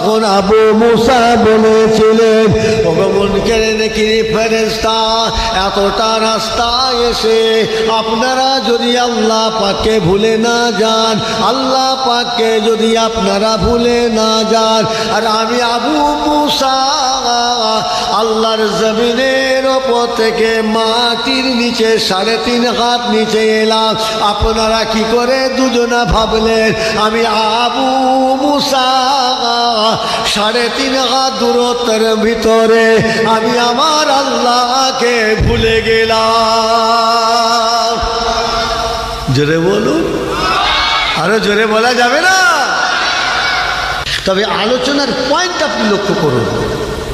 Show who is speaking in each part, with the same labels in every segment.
Speaker 1: তখন আবু মুসা বলেছিলেন ভগবান কেড়ে নাকি ফেরেস্তা এতটা রাস্তা এসে আপনারা যদি আল্লাহ পাককে ভুলে না যান, আল্লাহ পাককে যদি আপনারা ভুলে না যান, আর আমি আবু মুসা, আল্লাহর জমিনের ওপর থেকে মাটির নিচে সাড়ে তিন হাত নিচে এলাম। আপনারা কি করে দুজনা ভাবলেন, আমি আবু মুসা সাড়ে তিন হাত দূরত্বের ভিতরে আমি আমার আল্লাহকে ভুলে গেলাম। জোরে বলুন। আরও জোরে বলা যাবে না? তবে আলোচনার পয়েন্ট আপনি লক্ষ্য করুন।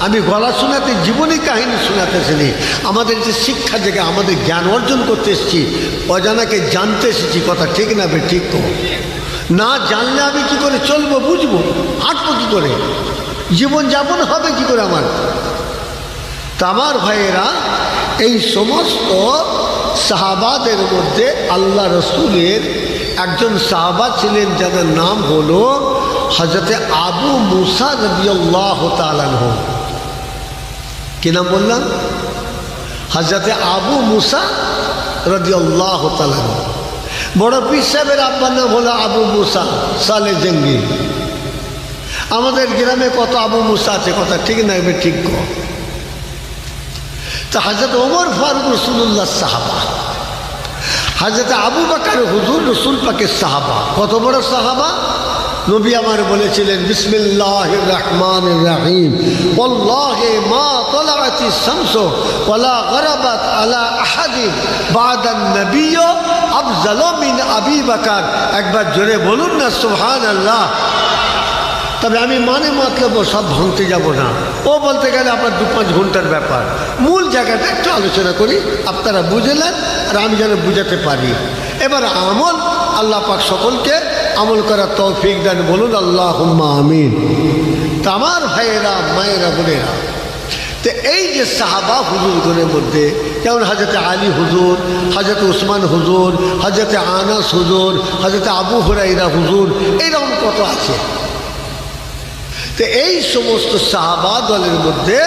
Speaker 1: আমি গলা শোনাতে, জীবনী কাহিনী শোনাতে এসেছি। আমাদের যে শিক্ষা থেকে আমাদের জ্ঞান অর্জন করতে এসেছি, অজানাকে জানতে এসেছি, কথা ঠিক না বে ঠিক কো? না জানলে আমি কি করে চলবো, বুঝব? হাঁটবো কি করে? জীবন যাপন হবে কি করে আমার? তা আমার ভাইয়েরা, এই সমস্ত সাহাবাদের মধ্যে আল্লাহ রসুলের একজন সাহাবা ছিলেন, যাদের নাম হলো হজরতে আবু মুসা রবিউল্লাহ তালানহ কি নাম বললাম? হজরতে আবু মুসা রদিউল্লাহ তালানহ বড় পীর সাহেবের আব্বার নাম হলো আবু মুসা সালে জঙ্গি। আমাদের গ্রামে কত আবু মুসা আছে কথা ঠিক না, এবার ঠিক তো হাজরত ওমর ফারুক রসুল্লাহ সাহাবা। হাজরত আবু বাকার হুজুর রসুল পাকের সাহাবা। কত বড় সাহাবা? নবী আমার বলেছিলেন বিসমিল্লাহ রহমান রাহিম। ওল্লাহে মা তলাতি শামস ওলা গরাবাত আলা আহাদি বাদান নবী আফজালা আবি বাকার। একবার জোরে বলুন না সোহান আল্লাহ তবে আমি মানে মতলব সব ভাঙতে যাব না। ও বলতে গেলে আপনার দু পাঁচ ঘণ্টার ব্যাপার। মূল জায়গাটা একটু আলোচনা করি, আপনারা বুঝলেন আর আমি যেন বুঝাতে পারি। এবার আমল, আল্লাহ পাক সকলকে আমল করার তৌফিক দেন, বলুন আল্লাহ আমিন। তামার ভাইয়েরা, মায়েরা, বোনেরা তো এই যে সাহাবা হুজুরগণের মধ্যে, যেমন হাজরতে আলী হুজুর হাজরত উসমান হুজুর হাজরতে আনাস হুজুর হাজরতে আবু হুরাইরা হুজুর এইরকম কত আছে? তো এই সমস্ত সাহাবা দলের মধ্যে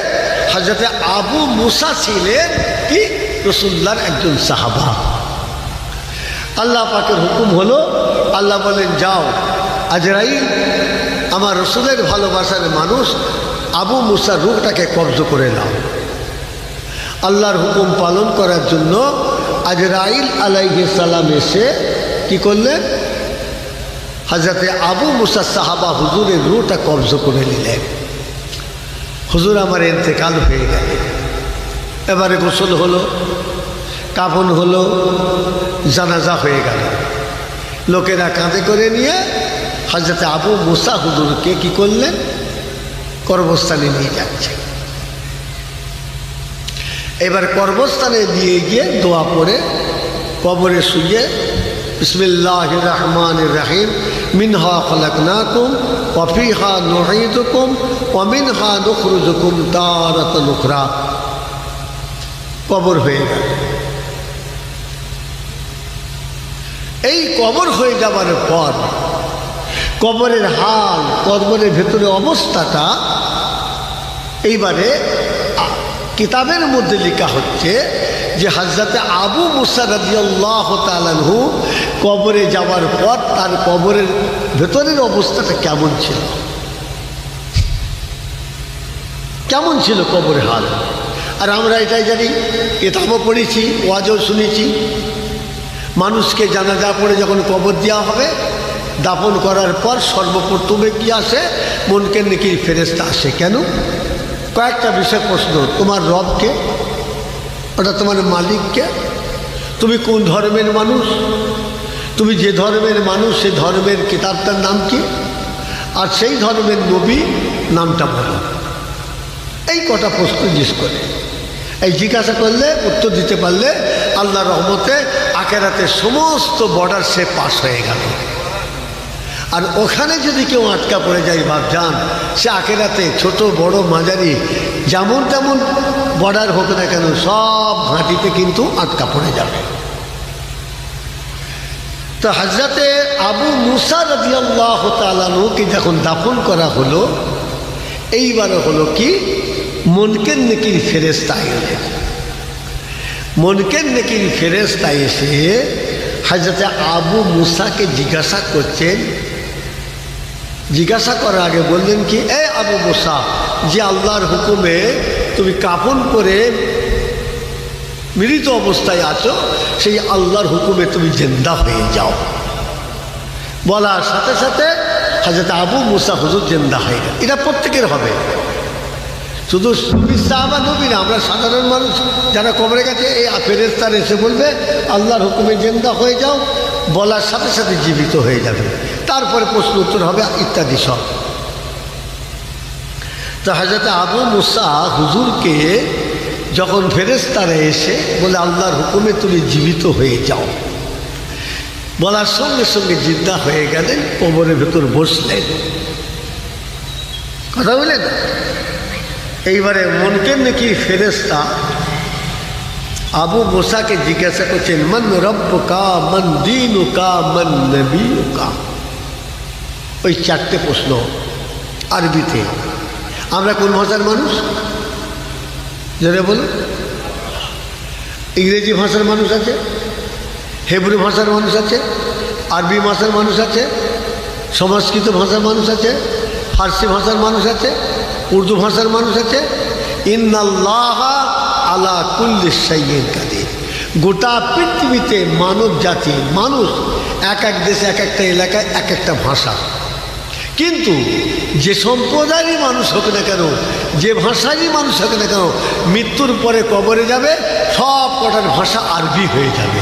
Speaker 1: হাজরতে আবু মুসা ছিলেন কি? রসুল্লার একজন সাহাবা। আল্লাহ পাকের হুকুম হলো, আল্লাহ বলেন, যাও আজরাই আমার রসুলের ভালোবাসার মানুষ আবু মুসার রূপটাকে কব্জ করে নাও। আল্লাহর হুকুম পালন করার জন্য আজরাইল আলাইহি সালাম এসে কি করলেন? হাজরতে আবু মুসা সাহাবা হুজুরের রুটা কবজ করে নিলেন। হুজুর আমার এতেকাল হয়ে গেল। এবারে গোসল হলো, কাফন হলো, জানাজা হয়ে গেল। লোকেরা কাঁধে করে নিয়ে হাজরতে আবু মুসা হুজুরকে কি করলেন? কর্মস্থানে নিয়ে যাচ্ছে। এবার কর্মস্থানে দিয়ে গিয়ে দোয়া পড়ে, কবরে শুয়ে বিসমিল্লাহ রহমান রাহিম, মিনহা খলকনাকুম ওফিহা নুঈদুকুম ওমিনহা নুখরুজুকুম তারাত নুখরা কবর হয়ে গেল। এই কবর হয়ে যাওয়ার পর কবরের হাল, কবরের ভেতরে অবস্থাটা এইবারে কিতাবের মধ্যে লেখা হচ্ছে যে হাজরাতে আবু মুসারদিয়াল্লাহ কবরে যাওয়ার পর তার কবরের ভেতরের অবস্থাটা কেমন ছিল? কেমন ছিল কবরের হাল? আর আমরা এটাই জানি, কিতাবও পড়েছি, ওয়াজও শুনেছি। মানুষকে জানাজা পড়ে যখন কবর দেওয়া হবে দাপন করার পর সর্বপ্রথমে কি আসে? মনকে নাকি ফেরেস্তা আসে। কেন? কয়েকটা বিষয় প্রশ্ন, তোমার রবকে ওটা তোমার মালিককে? তুমি কোন ধর্মের মানুষ? তুমি যে ধর্মের মানুষ, সে ধর্মের কিতাবটার নাম কি? আর সেই ধর্মের নবী নামটা বলো। এই কটা প্রশ্ন জিজ্ঞেস করে। এই জিজ্ঞাসা করলে, উত্তর দিতে পারলে আল্লাহ রহমতে আকেরাতে সমস্ত বর্ডার সে পাস হয়ে গেল। আর ওখানে যদি কেউ আটকা পড়ে যায় ভাবজান সে আকেরাতে ছোট, বড়, মাঝারি, যেমন তেমন বর্ডার হোক না কেন, সব ঘাঁটিতে কিন্তু আটকা পড়ে যাবে। তো হাজরাতে আবু মুসা রদিয়াল্লাহ তালানুকে যখন দাফন করা হলো এইবারে হলো কি? মনকের নেকির ফেরেস্তা এলে। মনকের নেকির ফেরেস্তা এসে হাজরতে আবু মুসাকে জিজ্ঞাসা করছেন জিজ্ঞাসা করার আগে বললেন কি, এ আবু মুসা, যে আল্লাহর হুকুমে তুমি কাপন করে মৃত অবস্থায় আছো, সেই আল্লাহর হুকুমে তুমি জেন্দা হয়ে যাও। বলার সাথে সাথে হাজরত আবু মুসা হুজুর জেন্দা হয়ে গেল। এটা প্রত্যেকের হবে। শুধু সাহাবা নবী না, আমরা সাধারণ মানুষ যারা কবরে গেছে, এই ফেরেস্তার এসে বলবে, আল্লাহর হুকুমে জেন্দা হয়ে যাও। বলার সাথে সাথে জীবিত হয়ে যাবে। তারপরে প্রশ্ন উত্তর হবে, ইত্যাদি সব। তো হাজরত আবু মুসা হুজুরকে যখন ফেরেস্তারা এসে বলে, আল্লাহর হুকুমে তুমি জীবিত হয়ে যাও। বলার সঙ্গে সঙ্গে জিদ্দা হয়ে গেলেন, কোমরের ভেতর বসলেন। কথা বলেন? এইবারে মনকে নাকি ফেরেস্তা আবু মোসাকে জিজ্ঞাসা করছেন, মন রব্ব কা মন দিন কা মন নবী কা ওই চারটে প্রশ্ন আরবিতে। আমরা কোন ভাষার মানুষ? যারা বলুন। ইংরেজি ভাষার মানুষ আছে, হেব্রু ভাষার মানুষ আছে, আরবি ভাষার মানুষ আছে, সংস্কৃত ভাষার মানুষ আছে, ফার্সি ভাষার মানুষ আছে, উর্দু ভাষার মানুষ আছে। ইন্নাল্লাহ আলা কুল্লি সাইয়ের কাদের। গোটা পৃথিবীতে মানব জাতি মানুষ এক এক দেশে এক একটা এলাকায় এক একটা ভাষা। কিন্তু যে সম্প্রদায়েরই মানুষ হোক না কেন, যে ভাষারই মানুষ হোক না কেন, মৃত্যুর পরে কবরে যাবে, সব কটার ভাষা আরবি হয়ে যাবে।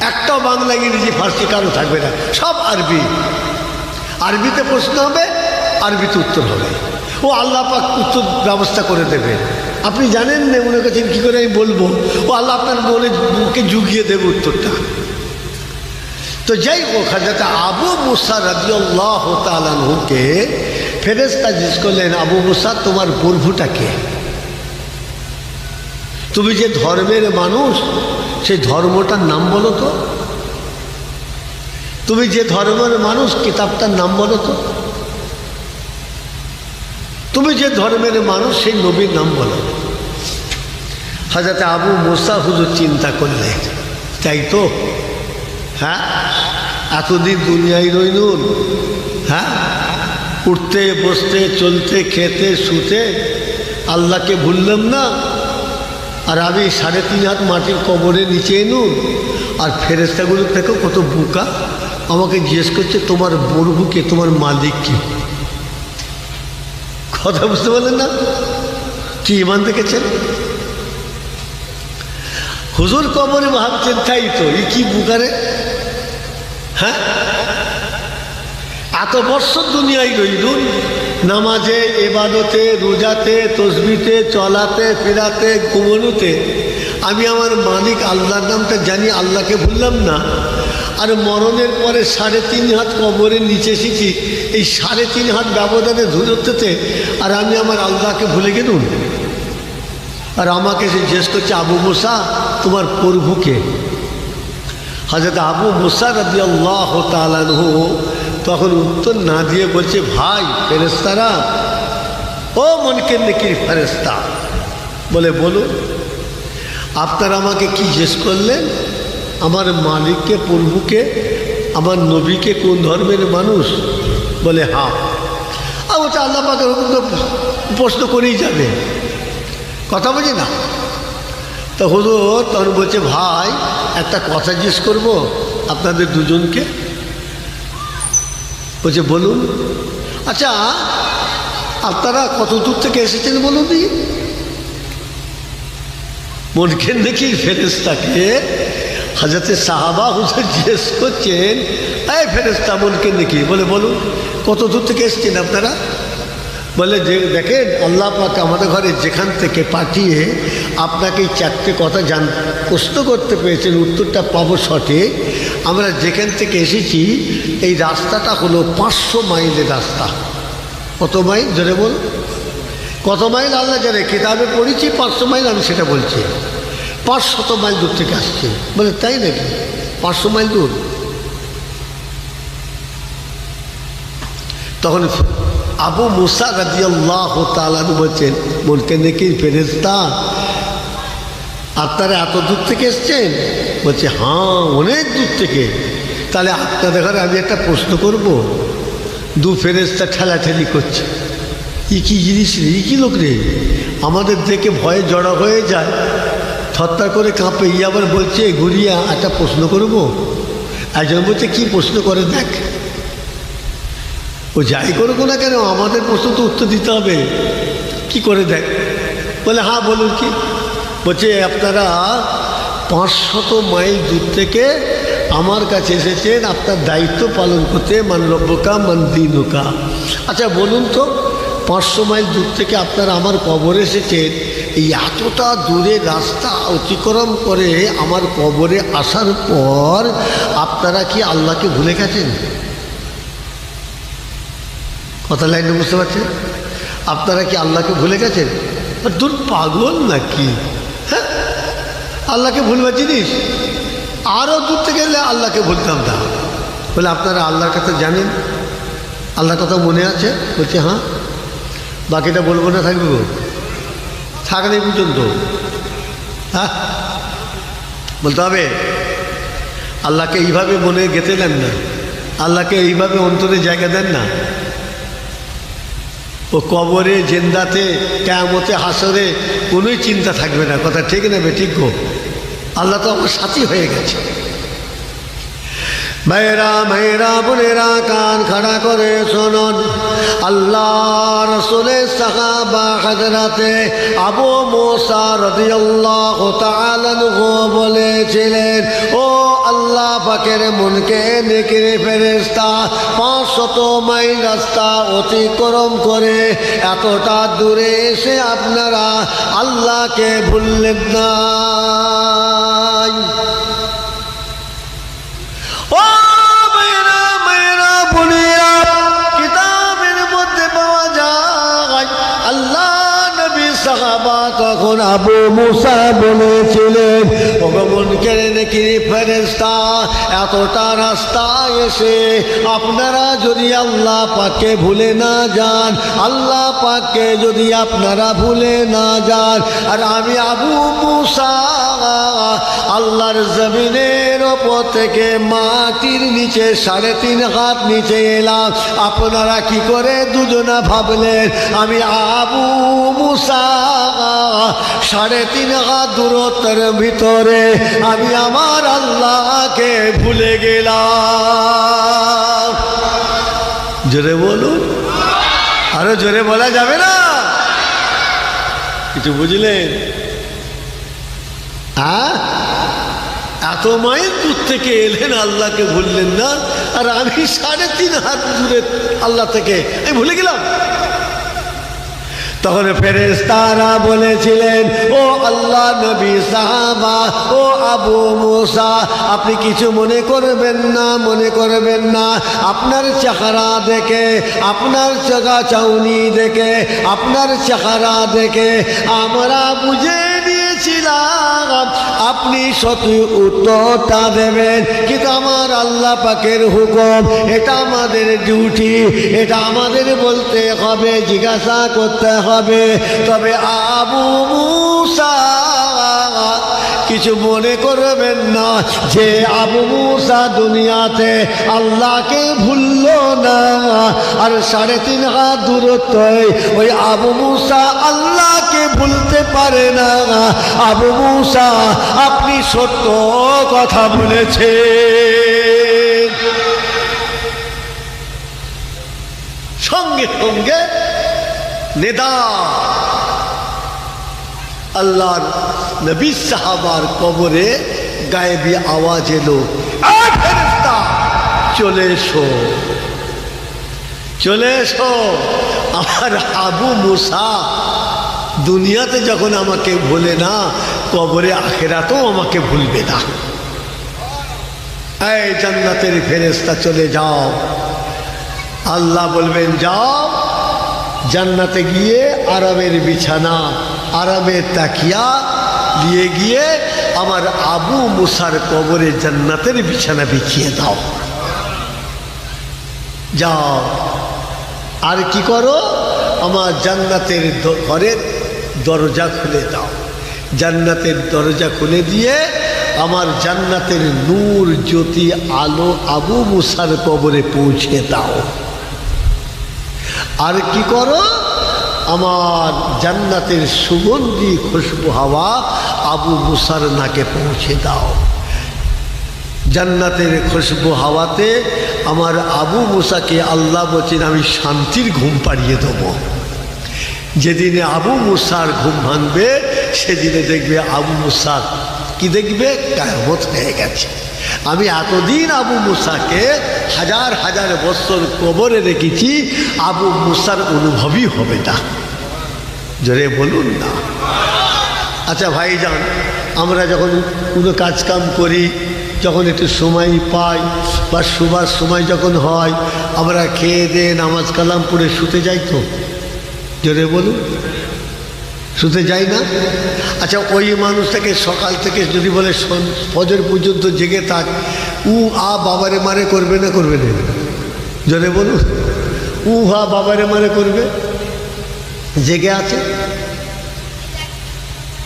Speaker 1: একটাও বাংলা, ইংরেজি, ফার্সি কারও থাকবে না, সব আরবি। আরবিতে প্রশ্ন হবে, আরবিতে উত্তর হবে। ও আল্লাহ পাক উত্তর ব্যবস্থা করে দেবে। আপনি জানেন না মনে করছেন কী করে আমি বলব? ও আল্লাহ আপনার মনে মুখে জুগিয়ে দেবে উত্তরটা। তো যাই হোক হাজরত আবু মুসা রাজিউল্লাহ তালানহুকে ফেরেস্তা জিজ্ঞেস করলেন, আবু মুসা, তোমার প্রভুটাকে তুমি যে ধর্মের মানুষ সেই ধর্মটার নাম বলো তো। তুমি যে ধর্মের মানুষ, কিতাবটার নাম বলো তো। তুমি যে ধর্মের মানুষ, সেই নবীর নাম বলো। হাজাতে আবু মোসা হুজুর চিন্তা করলে তাই তো? হ্যাঁ এতদিন দুনিয়ায় রইনুন হ্যাঁ? উঠতে, বসতে, চলতে, খেতে, শুতে আল্লাহকে ভুললাম না। আর আমি সাড়ে তিন হাত মাটির কবরে নিচে এনুন আর ফেরেস্তাগুলো থেকে কত বোকা। আমাকে জিজ্ঞেস করছে, তোমার বরবুকে তোমার মালিক কি? কথা বুঝতে পারলেন না? কি ইমান দেখেছেন? হুজুর কবরে ভাবছেন, তাই তো ই কি বুকারে হ্যাঁ? এত বৎসর দুনিয়ায় রইলুন নামাজে, এবাদতে, রোজাতে, তসবিতে, চলাতে, ফেরাতে, ঘুমনুতে। আমি আমার মালিক আল্লাহর নামটা জানি, আল্লাহকে ভুললাম না। আর মরণের পরে সাড়ে তিন হাত কবরের নিচে এসেছি। এই সাড়ে তিন হাত ব্যবধানে ধুরতেতে আর আমি আমার আল্লাহকে ভুলে গেলুম। আর আমাকে সে জিজ্ঞেস করছে, আবু মুসা, তোমার প্রভুকে হাজরত আবু মুসা রাজি আল্লাহ তালানহু তখন উত্তর না দিয়ে বলছে, ভাই ফেরেস্তারা ও মনকে নেকির ফেরেস্তা বলে, বলুন, আপনারা আমাকে কি জিজ্ঞেস করলেন? আমার মালিককে, প্রভুকে, আমার নবীকে কোন ধর্মের মানুষ? বলে হ্যাঁ আর ওটা আল্লাহ পাকের প্রশ্ন করেই যাবে। কথা বুঝি না? তো হুজুর তখন বলছে, ভাই একটা কথা জিজ্ঞেস করব আপনাদের দুজনকে? বলছে, বলুন। আচ্ছা আপনারা কত দূর থেকে এসেছেন বলুন মনকে দেখি ফেরেস্তাকে হাজাতে সাহাবা হুজুর জিজ্ঞেস করছেন, এই ফেরেস্তা মনকে দেখি। বলে, বলুন, কত দূর থেকে এসেছেন আপনারা? বলে যে, দেখেন, আল্লাহ পাক আমাদের ঘরে যেখান থেকে পাঠিয়ে আপনাকে এই চারটে কথা জান, প্রশ্ন করতে পেরেছেন, উত্তরটা পাবো সঠিক। আমরা যেখান থেকে এসেছি, এই রাস্তাটা হলো পাঁচশো মাইলের রাস্তা। কত মাইল? ধরে বল। কত মাইল? আল্লাহ জানে, কিতাবে পড়েছি, পাঁচশো মাইল, আমি সেটা বলছি। পাঁচশত মাইল দূর থেকে আসছে। বলে, তাই নাকি? পাঁচশো মাইল দূর? তখন আবু মুসা তালানু বলছেন মনকে নেকির ফেরেস্তা আপনারা এত দূর থেকে এসছেন? বলছে হ্যাঁ অনেক দূর থেকে। তাহলে আপনাদের ঘরে আমি একটা প্রশ্ন করব। দু ফেরেস্তা ঠেলাঠেলি করছে। ই কী জিনিস রে? ই কি লোক রে? আমাদের দেখে ভয়ে জড়ো হয়ে যায়। থরথর করে কাঁপে। ই আবার বলছে ঘুরিয়া একটা প্রশ্ন করব। একজন বলছে, কি প্রশ্ন করে দেখ? ও যাই করুক না কেন, আমাদের প্রশ্ন তো উত্তর দিতে হবে। কি করে দেখ? বলে হ্যাঁ বলুন কি? বলছে, আপনারা পাঁচশত মাইল দূর থেকে আমার কাছে এসেছেন, আপনার দায়িত্ব পালন করতে মান রব্বকা মান দিনুকা আচ্ছা বলুন তো, পাঁচশো মাইল দূর থেকে আপনারা আমার কবরে এসেছেন, এই এতটা দূরে রাস্তা অতিক্রম করে আমার কবরে আসার পর আপনারা কি আল্লাহকে ভুলে গেছেন? কথা লাইনে বুঝতে পারছেন? আপনারা কি আল্লাহকে ভুলে গেছেন? দূর পাগল নাকি? হ্যাঁ? আল্লাহকে ভুলবার জিনিস? আরও দূর থেকে এলে আল্লাহকে ভুলতাম না। বলে আপনারা আল্লাহর কথা জানেন? আল্লাহর কথা মনে আছে? বলছে হ্যাঁ। বাকিটা বলব না থাকবে গো। থাকলে পর্যন্ত। হ্যাঁ? বলতে হবে আল্লাহকে এইভাবে মনে গেতে দেন না। আল্লাহকে এইভাবে অন্তরে জায়গা দেন না। ও কবরে, জেন্দাতে কেমতে হাসরে কোনোই চিন্তা থাকবে না। কথা ঠিক নেবে ঠিক গো? আল্লাহ তো আমার সাথী হয়ে গেছে। ভাইরা ভাইরা বোনেরা কান খাড়া করে শোনন। আল্লাহ আবু মোসা বলেছিলেন, ও আল্লাহ পাকের মনকে নেকিরে ফেরেস্তা পাঁচশত মাইল রাস্তা অতিক্রম করে এতটা দূরে এসে আপনারা আল্লাহকে ভুললেন না সাহাবা তখন আবু মুসা বলেছিলেন ভগবান কেড়ে নাকি ফেরেস্তা এতটা রাস্তা এসে আপনারা যদি আল্লাহ পাককে ভুলে না যান, আল্লাহ পাককে যদি আপনারা ভুলে না যান, আর আমি আবু মুসা, আল্লাহর জমিনের ওপর থেকে মাটির নিচে সাড়ে তিন হাত নিচে এলাম। আপনারা কি করে দুজনা ভাবলেন? আমি আবু মুসা সাড়ে তিন হাত দূরত্বের ভিতরে আমি আমার আল্লাহকে ভুলে গেলাম। জোরে বলুন। আরও জোরে বলা যাবে না? কিছু বুঝলেন? হ্যাঁ? এত মাইল দূর থেকে এলেন, আল্লাহকে ভুললেন না। আর আমি সাড়ে তিন হাত দূরে আল্লাহ থেকে আমি ভুলে গেলাম। তখন ফেরেস্তারা বলেছিলেন, ও আল্লাহ নবী সাহাবা, ও আবু মোসা, আপনি কিছু মনে করবেন না, মনে করবেন না। আপনার চেহারা দেখে, আপনার চাকা চাউনি দেখে, আপনার চেহারা দেখে, আমরা বুঝে নিয়েছিলাম আপনি সত্যি উত্তরটা দেবেন। কিন্তু আমার আল্লাহ পাকের হুকুম, এটা আমাদের ডিউটি এটা আমাদের বলতে হবে, জিজ্ঞাসা করতে হবে। তবে আবু মুসা কিছু মনে করবেন না যে আবু মুসা দুনিয়াতে আল্লাহকে ভুলল না। আর সাড়ে তিন হাত দূরত্ব ওই আবু মুসা আল্লাহকে ভুলতে পারে না। আবু মুসা, আপনি সত্য কথা বলেছে সঙ্গে সঙ্গে নেদা আল্লাহর নবী সাহাবার কবরে গায়েবী আওয়াজ এলো চলে এসো চলে এসো। আমার আবু মুসা দুনিয়াতে যখন আমাকে ভুলে না, কবরে আখেরাতেও আমাকে ভুলবে না। এই জান্নাতের ফেরেস্তা চলে যাও। আল্লাহ বলবেন, যাও, জান্নাতে গিয়ে আরামের বিছানা আরামের তাকিয়া দিয়ে গিয়ে আমার আবু মুসার কবরে জান্নাতের বিছানা বিছিয়ে দাও। যাও। আর কি করো? আমার জান্নাতের ঘরের দরজা খুলে দাও। জান্নাতের দরজা খুলে দিয়ে আমার জান্নাতের নূর জ্যোতি আলো আবু মুসার কবরে পৌঁছে দাও। আর কি করো? আমার জান্নাতের সুগন্ধি খুশবু হাওয়া আবু মুসার নাকে পৌঁছে দাও। জান্নাতের খুশবু হাওয়াতে আমার আবু মুসাকে আল্লাহ বলছেন, আমি শান্তির ঘুম পাড়িয়ে দেবো। যেদিনে আবু মুসার ঘুম ভাঙবে, সেদিনে দেখবে আবু মুসার কি দেখবে? কায়ামত হয়ে গেছে। আমি এতদিন আবু মুসাকে হাজার হাজার বছর কবরে রেখেছি, আবু মুসার অনুভবই হবে না। জোরে বলুন না। আচ্ছা ভাই যান আমরা যখন কোনো কাজকাম করি, যখন একটু সময় পাই বা শোবার সময় যখন হয়, আমরা খেয়ে দিয়ে নামাজ কালাম পড়ে শুতে যাই তো? জোরে বলুন। শুতে যাই না? আচ্ছা ওই মানুষটাকে সকাল থেকে যদি বলে ফজর পর্যন্ত জেগে থাক, উ আ বাবারে মারে করবে না করবে না জোরে বলুন। উ হা বাবারে মারে করবে? জেগে আছে।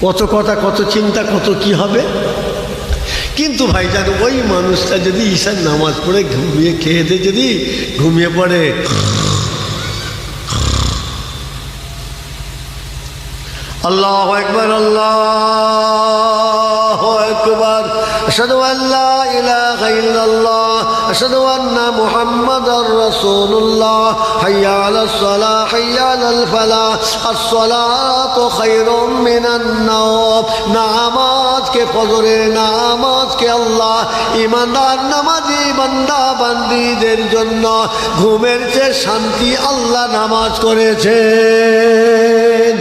Speaker 1: কত কথা, কত চিন্তা, কত কি হবে? কিন্তু ভাই ভাইজান, ওই মানুষটা যদি ঈশার নামাজ পড়ে ঘুমিয়ে খেয়ে দিয়ে যদি ঘুমিয়ে পড়ে। আল্লাহ একবার আল্লাহ একবার আশহাদু আল্লা ইলাহা ইল্লাল্লাহ। আশহাদু আন্না মুহাম্মাদার রাসূলুল্লাহ, হাইয়া আলাস সালাহ হাইয়া আলাল ফালাহ আস-সালাতু খায়রুম মিনান নাওম। নামাজকে ফজরের নামাজকে আল্লাহ ইমানদার নামাজি বান্দা বান্দীদের জন্য ঘুমের চেয়ে শান্তি আল্লাহ নামাজ করেছেন।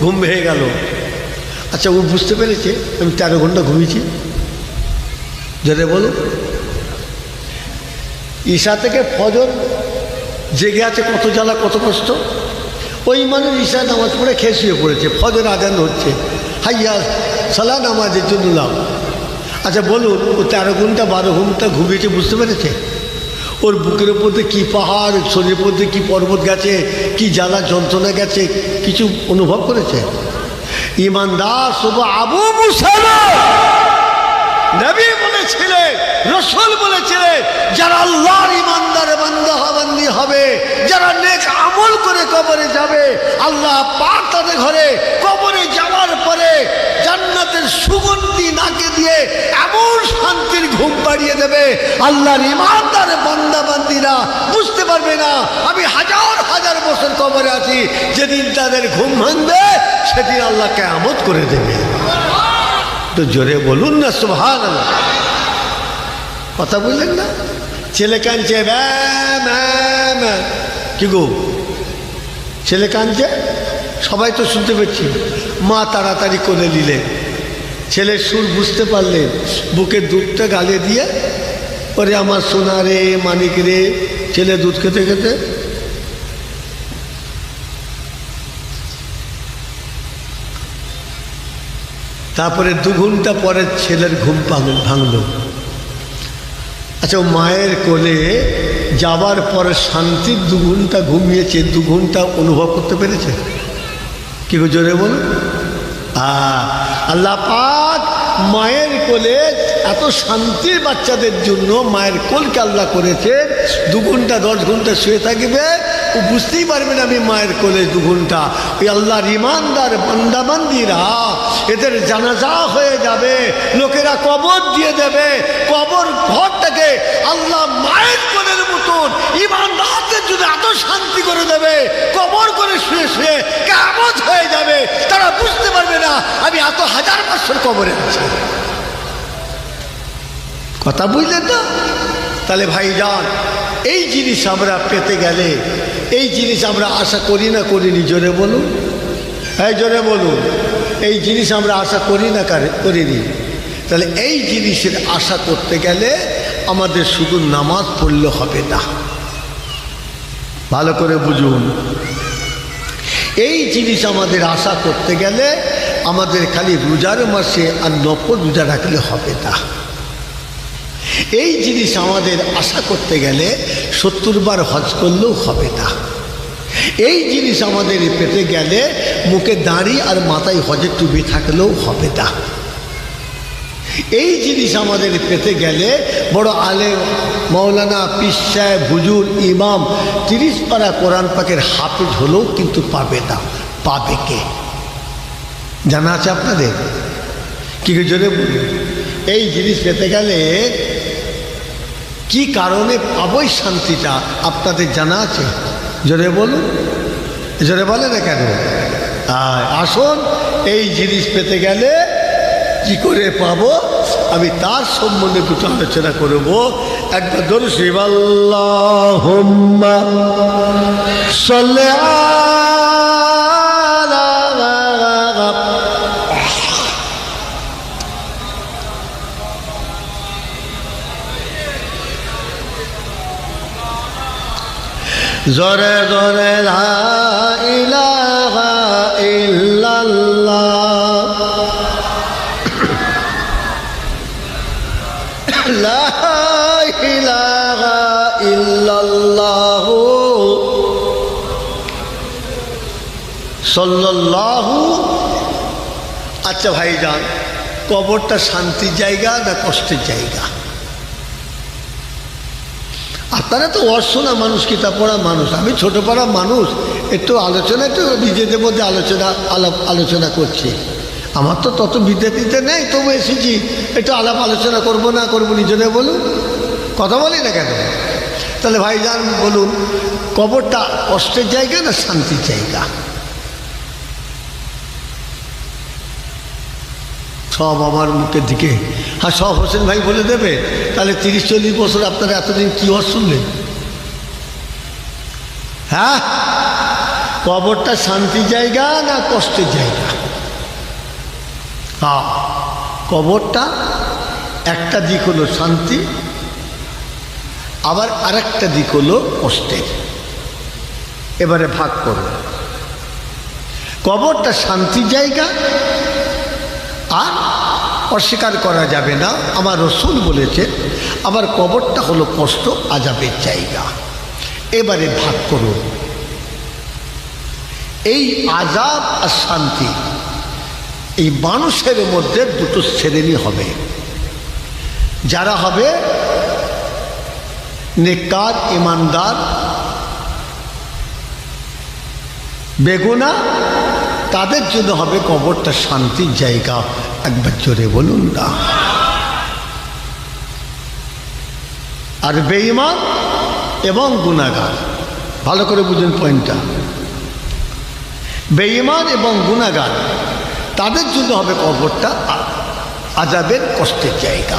Speaker 1: ঘুম ভেঙে গেল। আচ্ছা ও বুঝতে পেরেছে আমি তেরো ঘণ্টা ঘুমিয়েছি? যদি বলো। ঈশা থেকে ফজর, জেগে আছে কত জ্বালা, কত কষ্ট। ওই মানুষ ঈশা নামাজ পড়ে খেসিয়ে পড়েছে, ফজর আজান হচ্ছে হাইয়া, সালা নামাজের জন্য লাভ আচ্ছা বলুন, ও তেরো ঘণ্টা, বারো ঘণ্টা ঘুমিয়েছে বুঝতে পেরেছে? ওর বুকের ওপর দিয়ে কী পাহাড়, শরীরের মধ্যে কী পর্বত গেছে, কি জ্বালা, যন্ত্রণা গেছে, কিছু অনুভব করেছে? ইমানদার শুধু আবু মুসালা নবী বলেছিলেন রসুল বলেছিলেন যারা আল্লাহর ইমানদার বান্দা বান্দি হবে, যারা নেক আমল করে কবরে যাবে, আল্লাহ পাক তাদের ঘরে কবরে যাওয়ার পরে জান্নাতের সুগন্ধি নাকে দিয়ে এমন শান্তির ঘুম পাড়িয়ে দেবে। আল্লাহর ইমানদার বান্দা বান্দিরা বুঝতে পারবে না, আমি হাজার হাজার বছর কবরে আছি, যেদিন তাদের ঘুম ভাঙবে, সেদিন আল্লাহ কেয়ামত করে দেবে। তো জোরে বলুন না সুভান কথা বললেন না? ছেলে কাঁদছে। কি গো? ছেলে কাঁদছে? সবাই তো শুনতে পাচ্ছি। মা তাড়াতাড়ি করে নিলেন। ছেলের সুর বুঝতে পারলেন। বুকের দুধটা গালে দিয়ে, ওরে আমার সোনা রে, মানিক রে, ছেলে দুধ খেতে খেতে। তারপরে দু ঘণ্টা পরে ছেলের ঘুম ভাঙ- ভাঙল। আচ্ছা মায়ের কোলে যাবার পরে শান্তির দু ঘণ্টা ঘুমিয়েছে, দু ঘণ্টা অনুভব করতে পেরেছে? কি জোরে বলুন আল্লাহ পাক মায়ের কোলে এত শান্তির বাচ্চাদের জন্য মায়ের কোলকে আল্লাহ করেছে, দু ঘণ্টা, দশ ঘণ্টা শুয়ে থাকবে ও বুঝতেই পারবে না আমি মায়ের কোলে দু ঘণ্টা। ওই আল্লাহর ইমানদার বান্দাবান্দিরা এদের জানাজা হয়ে যাবে, লোকেরা কবর দিয়ে দেবে, কবর ঘরটাকে আল্লাহ মায়ের কোলের মতন ইমানদারদের জন্য এত শান্তি করে দেবে, কবর করে শুয়ে শুয়ে কেমন হয়ে যাবে। তারা বুঝতে পারবে না, আমি এত হাজার বছর কবরে আছি। কথা বুঝলেন তো? তাহলে ভাই যান এই জিনিস আমরা পেতে গেলে, এই জিনিস আমরা আশা করি না করিনি, জোরে বলুন। হ্যাঁ জোরে বলুন। এই জিনিস আমরা আশা করি না কারে- করিনি। তাহলে এই জিনিসের আশা করতে গেলে আমাদের শুধু নামাজ পড়লে হবে না। ভালো করে বুঝুন। এই জিনিস আমাদের আশা করতে গেলে আমাদের খালি রোজার মাসে আর নফল রোজা রাখলে হবে না। এই জিনিস আমাদের আশা করতে গেলে সত্তর বার হজ করলেও হবে না। এই জিনিস আমাদের পেতে গেলে মুখে দাড়ি আর মাথায় হজের টুপি থাকলেও হবে না। এই জিনিস আমাদের পেতে গেলে বড় আলে মৌলানা পিসায় ভুজুর ইমাম, তিরিশ পারা কোরআন পাকের হাফিজ হলেও কিন্তু পাবে না। পাবে কে? জানা আছে আপনাদের? কি জোরে এই জিনিস পেতে গেলে কি কারণে পাবই শান্তিটা আপনাদের জানা আছে? জোরে বলুন। জোরে বলে না কেন? আসুন, এই জিনিস পেতে গেলে কি করে পাব? আমি তার সম্বন্ধে দুটো আলোচনা করব। একবার ধরো শিবাল্লাহ জরে জরে সাল্লাল্লাহু। আচ্ছা ভাইজান কবরটা শান্তির জায়গা না কষ্টের জায়গা? আপনারা তো অর্শনা মানুষ কিতাব পড়া মানুষ। আমি ছোট পড়া মানুষ, একটু আলোচনা, একটু নিজেদের মধ্যে আলোচনা, আলাপ আলোচনা করছি। আমার তো তত বিদ্যার্থীতে নেই, তবু এসেছি। একটু আলাপ আলোচনা করব না করব নিজেদের বলুন। কথা বলি না কেন? তাহলে ভাইজান বলুন, কবরটা কষ্টের জায়গা না শান্তির জায়গা? সব আমার মুখের দিকে। হ্যাঁ সব হোসেন ভাই বলে দেবে, তাহলে তিরিশ চল্লিশ বছর আপনারা এতদিন কী হস শুনলেন? হ্যাঁ? কবরটা শান্তি জায়গা না কষ্টের জায়গা? হ্যাঁ কবরটা একটা দিক হলো শান্তি, আবার আরেকটা দিক হলো কষ্টের। এবারে ভাগ করো। কবরটা শান্তি জায়গা আর অস্বীকার করা যাবে না। আমার রসুল বলেছে, আমার কবরটা হলো কষ্ট আজাবের জায়গা। এবারে ভাগ করুন। এই আজাব আর শান্তি, এই মানুষের মধ্যে দুটো শ্রেণি হবে। যারা হবে নেকার ইমানদার, বেগুনা তাদের জন্য হবে কবরটা শান্তির জায়গা। একবার জোরে বলুন না। আর বেঈমান এবং গুণাগার ভালো করে বুঝুন পয়েন্টটা। বেঈমান এবং গুণাগার তাদের জন্য হবে কবরটা আ- আজাবের কষ্টের জায়গা।